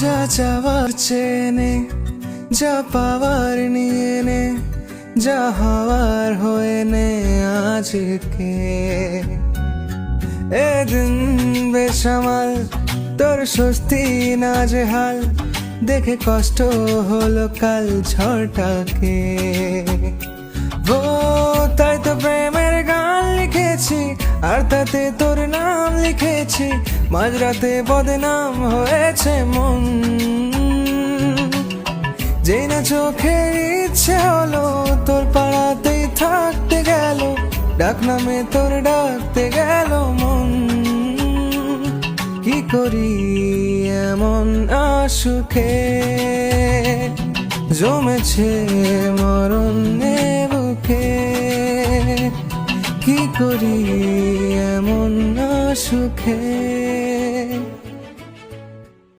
যা চাওয়ার চেনে যা পাওয়ার নিয়ে নে যা হওয়ার হয়ে নে আজকে এদিন বেসামাল তোর স্বস্তি না হাল দেখে কষ্ট হলো কাল ঝড়টাকে ও তাই তো প্রেমের গান লিখেছি, আর তাতে তোর নাম লিখেছি, মাঝরাতে বদনাম হয়েছে মন। যেই না চোখের ইচ্ছে হলো, তোর পাড়াতেই থাকতে গেল। ডাক নামে তোর ডাকতে গেল মন। কি করি এমন আসুখে জমেছে মরণ বুকে। কি করি এমন আসুখে